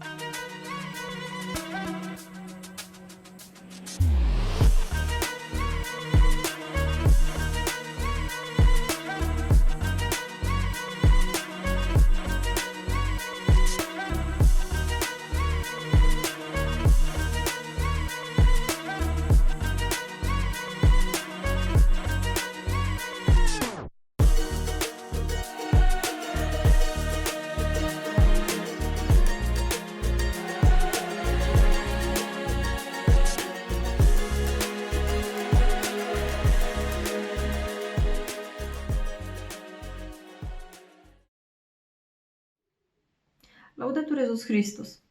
I'm Laudetur Jezus Chrystus.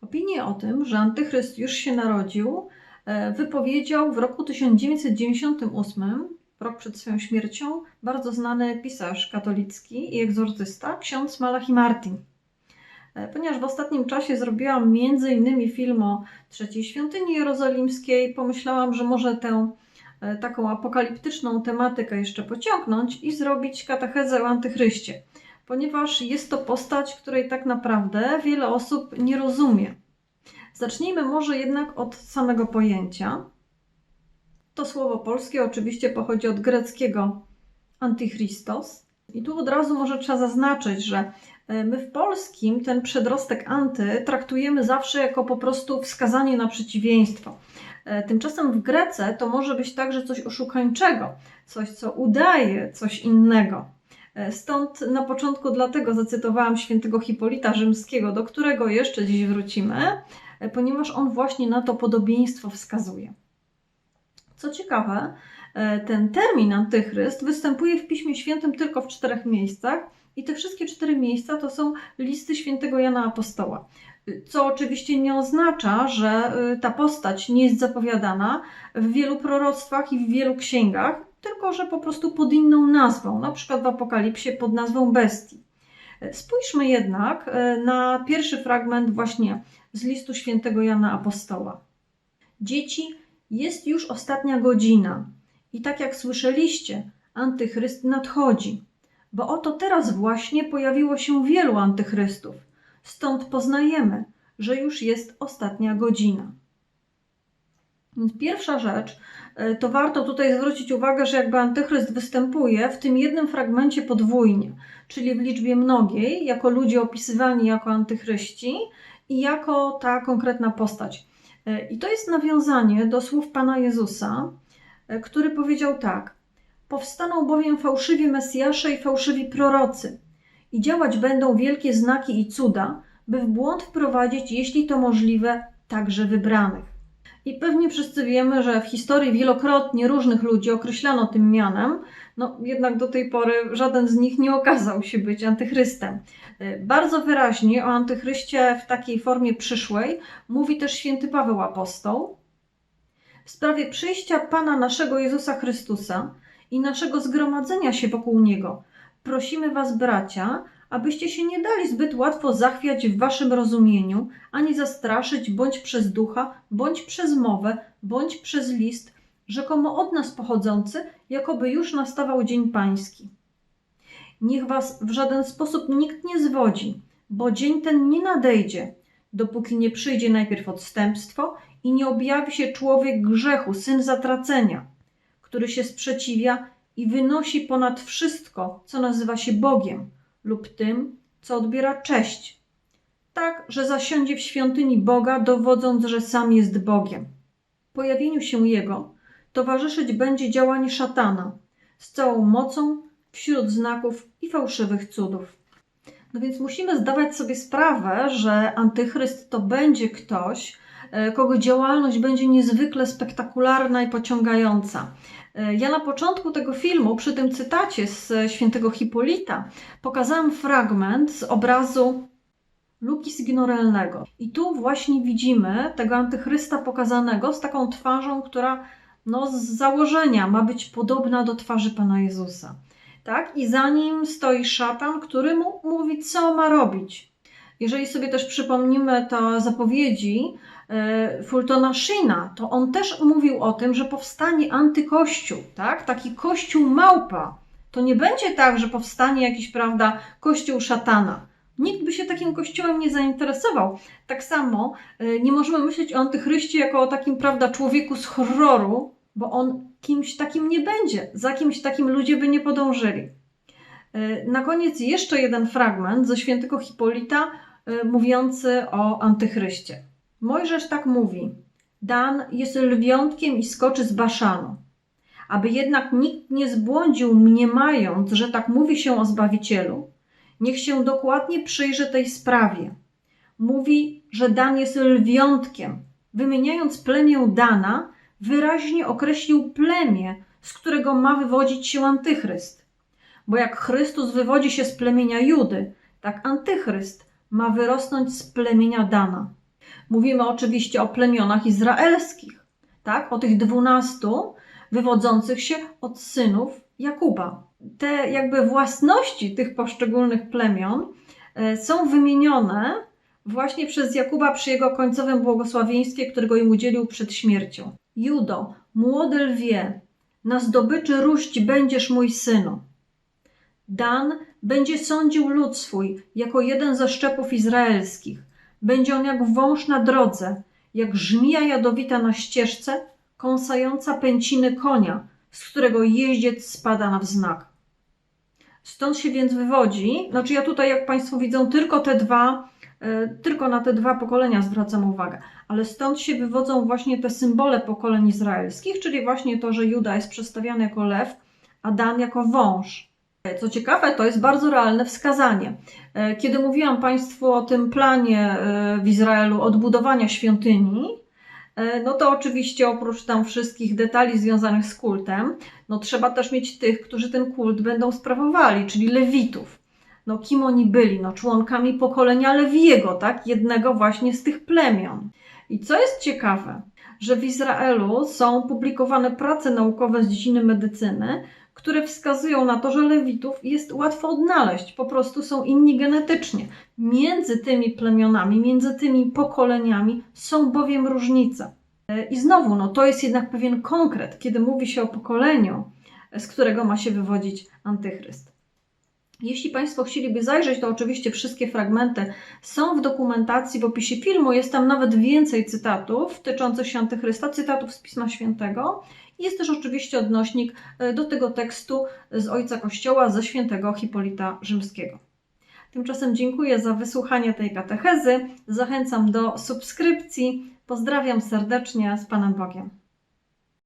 Opinię o tym, że Antychryst już się narodził, e, wypowiedział w roku 1998, rok przed swoją śmiercią, bardzo znany pisarz katolicki i egzorcysta, ksiądz Malachi Martin. E, Ponieważ w ostatnim czasie zrobiłam m.in. film o trzeciej świątyni jerozolimskiej, pomyślałam, że może tę e, taką apokaliptyczną tematykę jeszcze pociągnąć i zrobić katechezę o Antychryście ponieważ jest to postać, której tak naprawdę wiele osób nie rozumie. Zacznijmy może jednak od samego pojęcia. To słowo polskie oczywiście pochodzi od greckiego antichristos. I tu od razu może trzeba zaznaczyć, że e, my w polskim ten przedrostek anty traktujemy zawsze jako po prostu wskazanie na przeciwieństwo. E, Tymczasem w Grece to może być także coś oszukańczego, coś co udaje coś innego. E, Stąd na początku dlatego zacytowałam świętego Hipolita Rzymskiego, do którego jeszcze dziś wrócimy, e, ponieważ on właśnie na to podobieństwo wskazuje. Co ciekawe, e, ten termin antychryst występuje w Piśmie Świętym tylko w czterech miejscach i te wszystkie cztery miejsca to są listy świętego Jana Apostoła. Co oczywiście nie oznacza, że y, ta postać nie jest zapowiadana w wielu proroctwach i w wielu księgach, tylko że po prostu pod inną nazwą, na przykład w Apokalipsie pod nazwą bestii. Spójrzmy jednak e, na pierwszy fragment właśnie z listu świętego Jana Apostoła. Dzieci, jest już ostatnia godzina i tak jak słyszeliście, antychryst nadchodzi, bo oto teraz właśnie pojawiło się wielu antychrystów. Stąd poznajemy, że już jest ostatnia godzina. Więc pierwsza rzecz, e, to warto tutaj zwrócić uwagę, że jakby antychryst występuje w tym jednym fragmencie podwójnie, czyli w liczbie mnogiej, jako ludzie opisywani jako antychryści i jako ta konkretna postać. E, I to jest nawiązanie do słów Pana Jezusa, e, który powiedział tak: Powstaną bowiem fałszywi Mesjasze i fałszywi prorocy, i działać będą wielkie znaki i cuda, by w błąd wprowadzić, jeśli to możliwe, także wybranych. I pewnie wszyscy wiemy, że w historii wielokrotnie różnych ludzi określano tym mianem, no jednak do tej pory żaden z nich nie okazał się być antychrystem. Y, Bardzo wyraźnie o antychryście w takiej formie przyszłej mówi też święty Paweł Apostoł. W sprawie przyjścia Pana naszego Jezusa Chrystusa i naszego zgromadzenia się wokół Niego, prosimy Was, bracia, abyście się nie dali zbyt łatwo zachwiać w waszym rozumieniu, ani zastraszyć bądź przez ducha, bądź przez mowę, bądź przez list, rzekomo od nas pochodzący, jakoby już nastawał dzień pański. Niech was w żaden sposób nikt nie zwodzi, bo dzień ten nie nadejdzie, dopóki nie przyjdzie najpierw odstępstwo i nie objawi się człowiek grzechu, syn zatracenia, który się sprzeciwia i wynosi ponad wszystko, co nazywa się Bogiem lub tym, co odbiera cześć, tak, że zasiądzie w świątyni Boga, dowodząc, że sam jest Bogiem. Pojawieniu się Jego towarzyszyć będzie działanie szatana z całą mocą wśród znaków i fałszywych cudów. No więc musimy zdawać sobie sprawę, że antychryst to będzie ktoś, e, kogo działalność będzie niezwykle spektakularna i pociągająca. E, Ja na początku tego filmu, przy tym cytacie z świętego Hipolita, pokazałam fragment z obrazu Luki Signorelnego. I tu właśnie widzimy tego antychrysta pokazanego z taką twarzą, która no, z założenia ma być podobna do twarzy Pana Jezusa. Tak? I za nim stoi szatan, który mu mówi, co ma robić. Jeżeli sobie też przypomnimy te zapowiedzi Fultona Sheena, to on też mówił o tym, że powstanie antykościół, tak? taki kościół małpa. To nie będzie tak, że powstanie jakiś, prawda, kościół szatana. Nikt by się takim kościołem nie zainteresował. Tak samo y, nie możemy myśleć o antychryście jako o takim, prawda, człowieku z horroru, bo on kimś takim nie będzie. Za kimś takim ludzie by nie podążyli. Y, Na koniec jeszcze jeden fragment ze świętego Hipolita mówiący o antychryście. Mojżesz tak mówi: Dan jest lwiątkiem i skoczy z Baszanu. Aby jednak nikt nie zbłądził, mniemając, że tak mówi się o Zbawicielu, niech się dokładnie przyjrzy tej sprawie. Mówi, że Dan jest lwiątkiem. Wymieniając plemię Dana, wyraźnie określił plemię, z którego ma wywodzić się antychryst. Bo jak Chrystus wywodzi się z plemienia Judy, tak antychryst ma wyrosnąć z plemienia Dana. Mówimy oczywiście o plemionach izraelskich, tak? O tych dwunastu wywodzących się od synów Jakuba. Te jakby własności tych poszczególnych plemion e, są wymienione właśnie przez Jakuba przy jego końcowym błogosławieństwie, którego im udzielił przed śmiercią. Judo, młody lwie, na zdobyczy ruść będziesz mój synu. Dan będzie sądził lud swój jako jeden ze szczepów izraelskich. Będzie on jak wąż na drodze, jak żmija jadowita na ścieżce, kąsająca pęciny konia, z którego jeździec spada na wznak. Stąd się więc wywodzi, znaczy ja tutaj, jak Państwo widzą, tylko te dwa, e, tylko na te dwa pokolenia zwracam uwagę, ale stąd się wywodzą właśnie te symbole pokoleń izraelskich, czyli właśnie to, że Juda jest przedstawiany jako lew, a Dan jako wąż. Co ciekawe, to jest bardzo realne wskazanie. E, Kiedy mówiłam Państwu o tym planie e, w Izraelu odbudowania świątyni, e, no to oczywiście oprócz tam wszystkich detali związanych z kultem, no trzeba też mieć tych, którzy ten kult będą sprawowali, czyli Lewitów. No kim oni byli? No członkami pokolenia Lewiego, tak? Jednego właśnie z tych plemion. I co jest ciekawe, że w Izraelu są publikowane prace naukowe z dziedziny medycyny, które wskazują na to, że lewitów jest łatwo odnaleźć, po prostu są inni genetycznie. Między tymi plemionami, między tymi pokoleniami są bowiem różnice. I znowu, no, to jest jednak pewien konkret, kiedy mówi się o pokoleniu, z którego ma się wywodzić antychryst. Jeśli Państwo chcieliby zajrzeć, to oczywiście wszystkie fragmenty są w dokumentacji, w opisie filmu. Jest tam nawet więcej cytatów tyczących się antychrysta, cytatów z Pisma Świętego. Jest też oczywiście odnośnik e, do tego tekstu z Ojca Kościoła, ze świętego Hipolita Rzymskiego. Tymczasem dziękuję za wysłuchanie tej katechezy. Zachęcam do subskrypcji. Pozdrawiam serdecznie z Panem Bogiem.